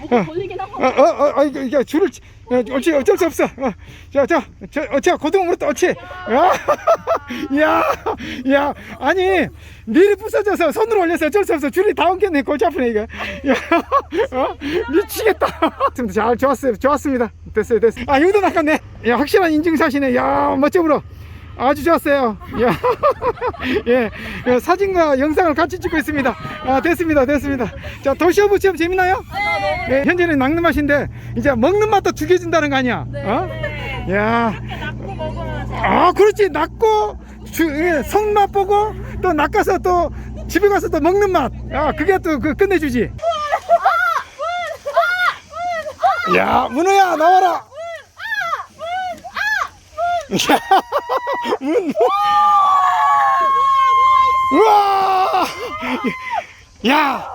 뭐가 걸리긴 어, 하거든. 어, 어, 어, 이거, 이거 줄을, 치- 어, 옳지, 어쩔 수 없어. 어, 자, 자, 저, 어, 자, 고등어 물었다, 옳지. 야, 야, 야, 아니, 미리 부서져서 손으로 올려서 어쩔 수 없어. 줄이 다 엉켰네, 골치 아프네, 이거. 야, 어? 미치겠다. 잘, 좋았어요. 좋았습니다. 됐어요, 됐어요. 아, 여기도 낚았네. 야, 확실한 인증샷이네. 야, 멋져 불어. 아주 좋았어요. 야, 예, 예, 사진과 영상을 같이 찍고 있습니다. 아, 됐습니다, 됐습니다. 자, 도시오브 체험 재밌나요? 예, 현재는 낚는 맛인데 이제 먹는 맛도 죽여준다는 거 아니야? 어? 야, 낚고. 아, 그렇지. 낚고 주, 예, 손맛 보고 또 낚아서 또 집에 가서 또 먹는 맛. 아, 그게 또 그 끝내주지. 야, 문어야 나와라. 야, 문. 우와! 야,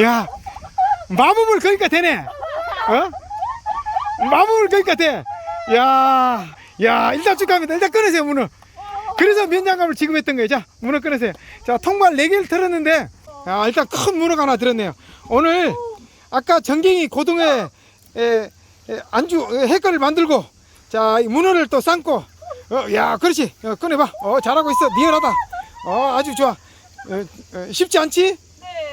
야, 마법을 거니까 되네. 어? 마법을 거니까 돼. 야, 야, 일단 축하합니다. 일단 끊으세요, 문어. 그래서 면장갑을 지급했던 거예요. 자, 문어 끊으세요. 자, 통발 4개를 들었는데, 아, 일단 큰 문어가 하나 들었네요. 오늘, 아까 전갱이 고등에, 에, 에, 안주, 에, 핵거를 만들고, 자, 이 문어를 또 삶고, 어, 야, 그렇지. 어, 꺼내봐. 어, 잘하고 있어. 니얼하다. 어, 아주 좋아. 어, 어, 쉽지 않지?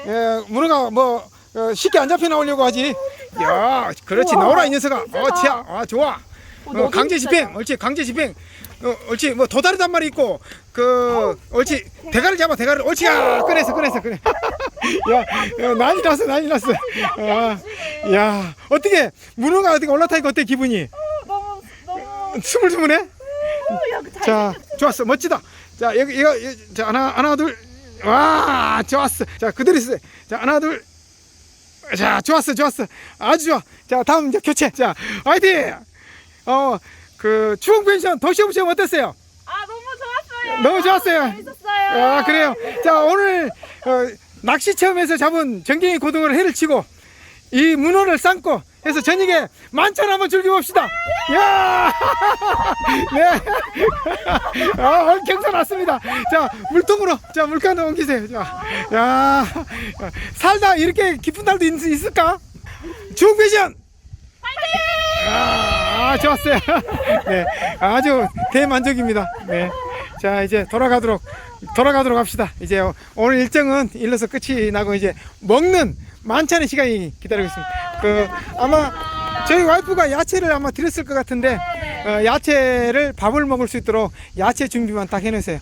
네. 예, 문어가 뭐 어, 쉽게 안 잡혀 나오려고 하지. 야, 그렇지 우와, 나오라 이 녀석아. 어, 치아, 아 좋아. 어, 강제 집행, 옳지 강제 집행. 어, 옳지 뭐 도다리 단말이 있고 그 옳지 대가를 잡아 대가를 옳지 야 꺼내서 꺼내서 꺼내. 야, 야 난리 났어 난리 났어. 아, 야 어떻게 문어가 어떻게 올라타니까 어때 기분이? 너무 너무 스물스물해? 야, 그 잘- 자, 좋았어. 멋지다. 자, 여기, 이거, 이- 자, 하나, 하나, 둘. 와, 좋았어. 자, 그대로 있어. 자, 하나, 둘. 자, 좋았어, 좋았어. 아주 좋아. 자, 다음 이제 교체. 자, 화이팅! 어, 그, 추억 펜션 도시오브 체험 어땠어요? 아 너무 좋았어요. 너무 좋았어요. 재밌었어요. 아, 그래요. 자, 오늘, 어, 낚시 체험에서 잡은 전갱이 고등어를 해를 치고, 이 문어를 삶고, 해서 저녁에 만찬 한번 즐겨봅시다. 야! 네. 아, 경사 났습니다. 자, 물통으로, 자, 물칸 옮기세요. 자, 야, 살다 이렇게 기쁜 날도 있, 있을까? 주옥 패션! 아, 아, 좋았어요. 네, 아주 대만족입니다. 네. 자, 이제 돌아가도록, 돌아가도록 합시다. 이제 오늘 일정은 일러서 끝이 나고 이제 먹는 만찬의 시간이 기다리고 있습니다. 그, 아마 저희 와이프가 야채를 아마 드렸을 것 같은데, 어, 야채를 밥을 먹을 수 있도록 야채 준비만 딱 해놓으세요.